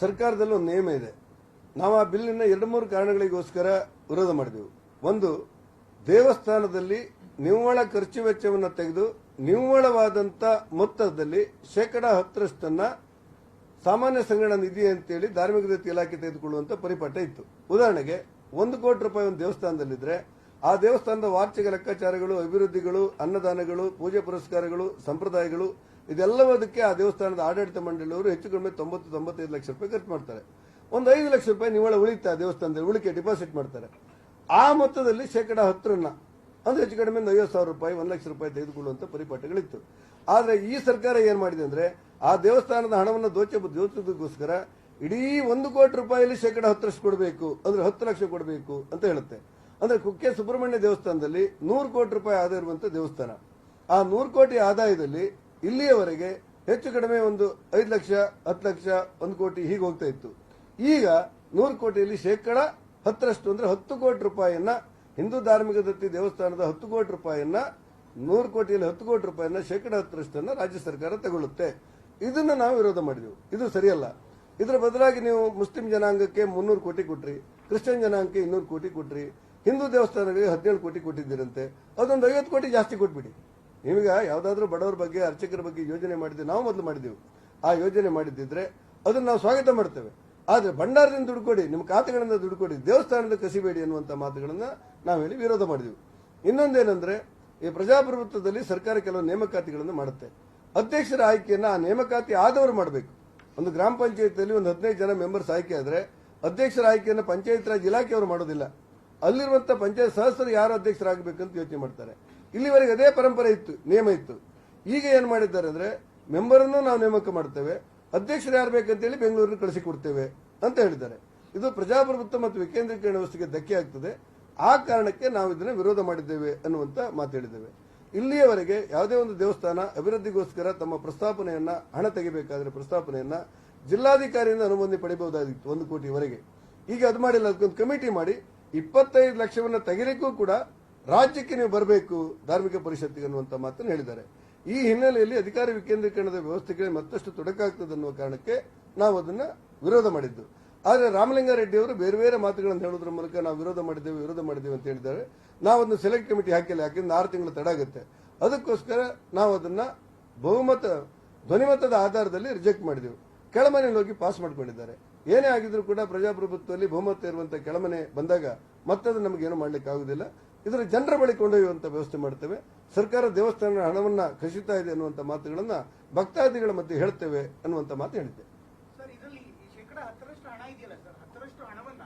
ಸರ್ಕಾರದಲ್ಲಿ ಒಂದು ನಿಯಮ ಇದೆ. ನಾವು ಆ ಬಿಲ್ಲಿನ ಎರಡು ಮೂರು ಕಾರಣಗಳಿಗೋಸ್ಕರ ವಿರೋಧ ಮಾಡಿದೆವು. ಒಂದು ದೇವಸ್ಥಾನದಲ್ಲಿ ನಿವ್ವಳ ಖರ್ಚು ವೆಚ್ಚವನ್ನು ತೆಗೆದು ನಿವ್ವಳವಾದಂತ ಮೊತ್ತದಲ್ಲಿ ಶೇಕಡ ಹತ್ತರಷ್ಟನ್ನ ಸಾಮಾನ್ಯ ಸಂಗ್ರಹ ನಿಧಿ ಅಂತೇಳಿ ಧಾರ್ಮಿಕ ದತ್ತಿ ಇಲಾಖೆ ತೆಗೆದುಕೊಳ್ಳುವಂತ ಪರಿಪಾಠ ಇತ್ತು. ಉದಾಹರಣೆಗೆ, ಒಂದು ಕೋಟಿ ರೂಪಾಯಿ ಒಂದು ದೇವಸ್ಥಾನದಲ್ಲಿದ್ದರೆ ಆ ದೇವಸ್ಥಾನದ ವಾರ್ಷಿಕ ಲೆಕ್ಕಾಚಾರಗಳು, ಅಭಿವೃದ್ಧಿಗಳು, ಅನ್ನದಾನಗಳು, ಪೂಜೆ ಪುರಸ್ಕಾರಗಳು, ಸಂಪ್ರದಾಯಗಳು ಇದೆಲ್ಲವದಕ್ಕೆ ಆ ದೇವಸ್ಥಾನದ ಆಡಳಿತ ಮಂಡಳಿಯವರು ಹೆಚ್ಚು ಕಡಿಮೆ ತೊಂಬತ್ತು, ತೊಂಬತ್ತೈದು ಲಕ್ಷ ರೂಪಾಯಿ ಖರ್ಚು ಮಾಡ್ತಾರೆ. ಒಂದು ಐದು ಲಕ್ಷ ರೂಪಾಯಿ ನಿವ್ವಳ ಉಳಿತಾ ದೇವಸ್ಥಾನದಲ್ಲಿ ಉಳಿಕೆ ಡಿಪಾಸಿಟ್ ಮಾಡ್ತಾರೆ. ಆ ಮೊತ್ತದಲ್ಲಿ ಶೇಕಡ ಹತ್ತರನ್ನ ಅಂದ್ರೆ ಹೆಚ್ಚು ಕಡಿಮೆ ಒಂದು ಐವತ್ತು ಸಾವಿರ ರೂಪಾಯಿ, ಒಂದು ಲಕ್ಷ ರೂಪಾಯಿ ತೆಗೆದುಕೊಳ್ಳುವಂತ ಪರಿಪಾಠಗಳಿತ್ತು. ಆದರೆ ಈ ಸರ್ಕಾರ ಏನು ಮಾಡಿದೆ ಅಂದರೆ, ಆ ದೇವಸ್ಥಾನದ ಹಣವನ್ನು ದೋಚ ದೋಚದಕ್ಕೋಸ್ಕರ ಇಡೀ ಒಂದು ಕೋಟಿ ರೂಪಾಯಿಯಲ್ಲಿ ಶೇಕಡ ಹತ್ತರಷ್ಟು ಕೊಡಬೇಕು, ಅಂದ್ರೆ ಹತ್ತು ಲಕ್ಷ ಕೊಡಬೇಕು ಅಂತ ಹೇಳುತ್ತೆ. ಅಂದ್ರೆ ಕುಕ್ಕೆ ಸುಬ್ರಹ್ಮಣ್ಯ ದೇವಸ್ಥಾನದಲ್ಲಿ ನೂರು ಕೋಟಿ ರೂಪಾಯಿ ಆದಾಯ ಇರುವಂಥ ದೇವಸ್ಥಾನ. ಆ ನೂರು ಕೋಟಿ ಆದಾಯದಲ್ಲಿ ಇಲ್ಲಿಯವರೆಗೆ ಹೆಚ್ಚು ಕಡಿಮೆ ಒಂದು ಐದು ಲಕ್ಷ, ಹತ್ತು ಲಕ್ಷ, ಒಂದು ಕೋಟಿ ಹೀಗೆ ಹೋಗ್ತಾ ಇತ್ತು. ಈಗ ನೂರು ಕೋಟಿಯಲ್ಲಿ ಶೇಕಡ ಹತ್ತರಷ್ಟು, ಅಂದ್ರೆ ಹತ್ತು ಕೋಟಿ ರೂಪಾಯಿಯನ್ನ ಹಿಂದೂ ಧಾರ್ಮಿಕ ದತ್ತಿ ದೇವಸ್ಥಾನದ ಹತ್ತು ಕೋಟಿ ರೂಪಾಯಿಯನ್ನ, ನೂರು ಕೋಟಿಯಲ್ಲಿ ಹತ್ತು ಕೋಟಿ ರೂಪಾಯಿಯನ್ನ ಶೇಕಡ ಹತ್ತರಷ್ಟನ್ನು ರಾಜ್ಯ ಸರ್ಕಾರ ತಗೊಳ್ಳುತ್ತೆ. ಇದನ್ನ ನಾವು ವಿರೋಧ ಮಾಡಿದೆವು. ಇದು ಸರಿಯಲ್ಲ. ಇದರ ಬದಲಾಗಿ ನೀವು ಮುಸ್ಲಿಂ ಜನಾಂಗಕ್ಕೆ ಮುನ್ನೂರು ಕೋಟಿ ಕೊಟ್ರಿ, ಕ್ರಿಶ್ಚಿಯನ್ ಜನಾಂಗಕ್ಕೆ ಇನ್ನೂರು ಕೋಟಿ ಕೊಟ್ರಿ, ಹಿಂದೂ ದೇವಸ್ಥಾನಗಳಿಗೆ ಹದಿನೇಳು ಕೋಟಿ ಕೊಟ್ಟಿದ್ದೀರಂತೆ, ಅದೊಂದು ಐವತ್ತು ಕೋಟಿ ಜಾಸ್ತಿ ಕೊಟ್ಬಿಡಿ. ನಿಮಗೆ ಯಾವುದಾದ್ರೂ ಬಡವರ ಬಗ್ಗೆ, ಅರ್ಚಕರ ಬಗ್ಗೆ ಯೋಜನೆ ಮಾಡಿದ್ದೆ ನಾವು ಮೊದಲು ಮಾಡಿದೆವು. ಆ ಯೋಜನೆ ಮಾಡಿದ್ದಿದ್ರೆ ಅದನ್ನು ನಾವು ಸ್ವಾಗತ ಮಾಡ್ತೇವೆ. ಆದರೆ ಭಂಡಾರದಿಂದ ದುಡ್ಡು ಕೊಡಿ, ನಿಮ್ಮ ಖಾತೆಗಳಿಂದ ದುಡ್ಡು ಕೊಡಿ, ದೇವಸ್ಥಾನದ ಕಸಿಬೇಡಿ ಅನ್ನುವಂಥ ಮಾತುಗಳನ್ನ ನಾವು ವಿರೋಧ ಮಾಡಿದೆವು. ಇನ್ನೊಂದೇನೆಂದ್ರೆ, ಈ ಪ್ರಜಾಪ್ರಭುತ್ವದಲ್ಲಿ ಸರ್ಕಾರ ಕೆಲವು ನೇಮಕಾತಿಗಳನ್ನು ಮಾಡುತ್ತೆ. ಅಧ್ಯಕ್ಷರ ಆಯ್ಕೆಯನ್ನ ಆ ನೇಮಕಾತಿ ಆದವರು ಮಾಡಬೇಕು. ಒಂದು ಗ್ರಾಮ ಪಂಚಾಯತಿಯಲ್ಲಿ ಒಂದು ಹದಿನೈದು ಜನ ಮೆಂಬರ್ಸ್ ಆಯ್ಕೆ ಆದರೆ, ಅಧ್ಯಕ್ಷರ ಆಯ್ಕೆಯನ್ನು ಪಂಚಾಯತ್ ರಾಜ್ ಇಲಾಖೆಯವರು ಮಾಡೋದಿಲ್ಲ. ಅಲ್ಲಿರುವಂಥ ಪಂಚಾಯತ್ ಸದಸ್ಯರು ಯಾರು ಅಧ್ಯಕ್ಷರಾಗಬೇಕಂತ ಯೋಚನೆ ಮಾಡ್ತಾರೆ. ಇಲ್ಲಿವರೆಗೆ ಅದೇ ಪರಂಪರೆ ಇತ್ತು, ನಿಯಮ ಇತ್ತು. ಈಗ ಏನು ಮಾಡಿದ್ದಾರೆ ಅಂದ್ರೆ ಮೆಂಬರ್ ಅನ್ನು ನಾವು ನೇಮಕ ಮಾಡ್ತೇವೆ, ಅಧ್ಯಕ್ಷರು ಯಾರು ಬೇಕಂತೇಳಿ ಬೆಂಗಳೂರಿನ ಕಳಿಸಿ ಕೊಡ್ತೇವೆ ಅಂತ ಹೇಳಿದ್ದಾರೆ. ಇದು ಪ್ರಜಾಪ್ರಭುತ್ವ ಮತ್ತು ವಿಕೇಂದ್ರೀಕರಣ ವ್ಯವಸ್ಥೆಗೆ ಧಕ್ಕೆ ಆಗ್ತದೆ. ಆ ಕಾರಣಕ್ಕೆ ನಾವು ಇದನ್ನ ವಿರೋಧ ಮಾಡಿದ್ದೇವೆ ಅನ್ನುವಂತ ಮಾತಾಡಿದ್ದೇವೆ ಇಲ್ಲಿಯವರೆಗೆ ಯಾವುದೇ ಒಂದು ದೇವಸ್ಥಾನ ಅಭಿವೃದ್ಧಿಗೋಸ್ಕರ ತಮ್ಮ ಪ್ರಸ್ತಾಪನೆಯನ್ನ, ಹಣ ತೆಗಿಬೇಕಾದ್ರೆ ಪ್ರಸ್ತಾಪನೆಯನ್ನ ಜಿಲ್ಲಾಧಿಕಾರಿಯಿಂದ ಅನುಮೋದನೆ ಪಡೆಯಬಹುದಾಗಿತ್ತು ಒಂದು ಕೋಟಿವರೆಗೆ. ಈಗ ಅದು ಮಾಡಿಲ್ಲ, ಅದಕ್ಕೊಂದು ಕಮಿಟಿ ಮಾಡಿ ಇಪ್ಪತ್ತೈದು ಲಕ್ಷವನ್ನ ತೆಗಿಲಿಕ್ಕೂ ಕೂಡ ರಾಜ್ಯಕ್ಕೆ ನೀವು ಬರಬೇಕು ಧಾರ್ಮಿಕ ಪರಿಷತ್ತಿಗೆ ಅನ್ನುವಂತ ಮಾತನ್ನು ಹೇಳಿದ್ದಾರೆ. ಈ ಹಿನ್ನೆಲೆಯಲ್ಲಿ ಅಧಿಕಾರ ವಿಕೇಂದ್ರೀಕರಣದ ವ್ಯವಸ್ಥೆಗೆ ಮತ್ತಷ್ಟು ತೊಡಕಾಗ್ತದೆ ಅನ್ನುವ ಕಾರಣಕ್ಕೆ ನಾವು ಅದನ್ನ ವಿರೋಧ ಮಾಡಿದ್ದು. ಆದರೆ ರಾಮಲಿಂಗಾರೆಡ್ಡಿ ಅವರು ಬೇರೆ ಬೇರೆ ಮಾತುಗಳನ್ನು ಹೇಳೋದ್ರ ಮೂಲಕ ನಾವು ವಿರೋಧ ಮಾಡಿದ್ದೇವೆ ವಿರೋಧ ಮಾಡಿದ್ದೇವೆ ಅಂತ ಹೇಳಿದ್ದಾರೆ. ನಾವು ಅದನ್ನು ಸೆಲೆಕ್ಟ್ ಕಮಿಟಿ ಹಾಕಿಲ್ಲ, ಯಾಕೆಂದ್ರೆ ಆರು ತಿಂಗಳು ತಡ ಆಗುತ್ತೆ. ಅದಕ್ಕೋಸ್ಕರ ನಾವು ಅದನ್ನ ಬಹುಮತ ಧ್ವನಿಮತದ ಆಧಾರದಲ್ಲಿ ರಿಜೆಕ್ಟ್ ಮಾಡಿದೆವು. ಕೆಳಮನೆಯಲ್ಲಿ ಹೋಗಿ ಪಾಸ್ ಮಾಡಿಕೊಂಡಿದ್ದಾರೆ. ಏನೇ ಆಗಿದ್ರು ಕೂಡ ಪ್ರಜಾಪ್ರಭುತ್ವದಲ್ಲಿ ಬಹುಮತ ಇರುವಂತಹ ಕೆಳಮನೆ ಬಂದಾಗ ಮತ್ತದು ನಮಗೇನು ಮಾಡ್ಲಿಕ್ಕೆ ಆಗುದಿಲ್ಲ. ಇದರ ಜನರ ಬಳಿ ಕೊಂಡೊಯ್ಯುವಂತ ವ್ಯವಸ್ಥೆ ಮಾಡ್ತೇವೆ. ಸರ್ಕಾರ ದೇವಸ್ಥಾನ ಹಣವನ್ನ ಕಸಿತಾ ಇದೆ ಅನ್ನುವಂತ ಮಾತುಗಳನ್ನ ಭಕ್ತಾದಿಗಳ ಮಧ್ಯೆ ಹೇಳ್ತೇವೆ ಅನ್ನುವಂತ ಮಾತು ಹೇಳಿದ್ದೆ ಸರ್ ಇದರಲ್ಲಿ ಈ ಶೇಕಡ ಹತ್ತರಷ್ಟು ಹಣ ಇದೆಯಲ್ಲ ಸರ್? ಹತ್ತರಷ್ಟು ಹಣವನ್ನ